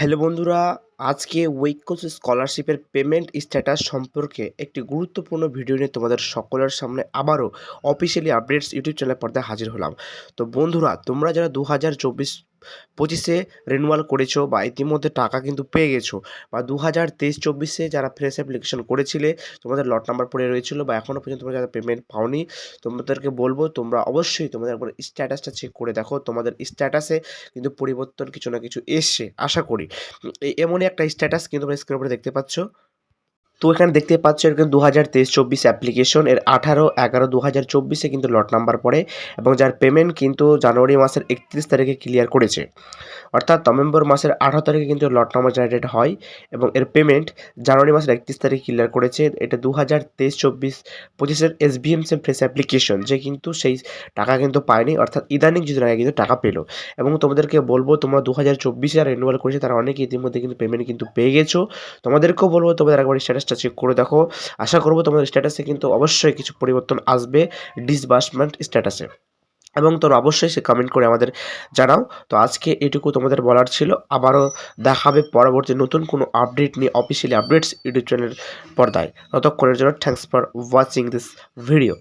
Hello বন্ধুরা, আজকে ওয়েকোস স্কলারশিপের পেমেন্ট স্ট্যাটাস সম্পর্কে একটি গুরুত্বপূর্ণ ভিডিও নিয়ে তোমাদের সকলের সামনে আবারও অফিসিয়ালি আপডেটস ইউটিউব চ্যানেল পর্দায় হাজির হলাম। তো বন্ধুরা, তোমরা যারা দু হাজার চব্বিশ পঁচিশে রিনুয়াল করেছ বা ইতিমধ্যে টাকা কিন্তু পেয়ে গেছো বা দু হাজার তেইশ চব্বিশে যারা ফ্রেশ অ্যাপ্লিকেশন করেছিলে, তোমাদের লট নাম্বার পড়ে রয়েছিল বা এখনও পর্যন্ত তোমরা যারা পেমেন্ট পাওনি, তোমাদেরকে বলব তোমরা অবশ্যই তোমাদের একবার স্ট্যাটাসটা চেক করে দেখো। তোমাদের স্ট্যাটাসে কিন্তু পরিবর্তন কিছু না কিছু এসছে, আশা করি। এমনই একটা স্ট্যাটাস কিন্তু তোমরা স্ক্রিন উপরে দেখতে পাচ্ছ। তো এখানে দেখতে পাচ্ছ এরকম দু হাজার তেইশ চব্বিশ অ্যাপ্লিকেশন এর আঠারো, এগারো দু হাজার চব্বিশে কিন্তু লট নাম্বার পড়ে এবং যার পেমেন্ট কিন্তু জানুয়ারি মাসের একত্রিশ তারিখে ক্লিয়ার করেছে। অর্থাৎ নভেম্বর মাসের আঠারো তারিখে কিন্তু লট নাম্বার জেনারেটেড হয় এবং এর পেমেন্ট জানুয়ারি মাসের একত্রিশ তারিখে ক্লিয়ার করেছে। এটা দু হাজার তেইশ চব্বিশ পঁচিশের এস সেম ফ্রেশ অ্যাপ্লিকেশন যে কিন্তু সেই টাকা কিন্তু পায়নি। অর্থাৎ ইদানিং যদি আগে কিন্তু টাকা পেল। এবং তোমাদেরকে বলব, তোমরা দু হাজার চব্বিশে আর রিনুয়াল করেছে, তারা অনেকে ইতিমধ্যে কিন্তু পেমেন্ট কিন্তু পেয়ে গেছো। তোমাদেরকেও বলব, তোমাদের একবার স্ট্যাটাসটা চেক করে দেখো। আশা করব তোমাদের স্ট্যাটাসে কিন্তু অবশ্যই কিছু পরিবর্তন আসবে ডিসবার্সমেন্ট স্ট্যাটাসে এবং তোমরা অবশ্যই সে কমেন্ট করে আমাদের জানাও। তো আজকে এটুকু তোমাদের বলার ছিল। আবারও দেখাবে পরবর্তী নতুন কোনো আপডেট নিয়ে অফিসিয়ালি আপডেটস ইউটিউব চ্যানেল পর্দায়। ততক্ষণের জন্য thanks for watching this video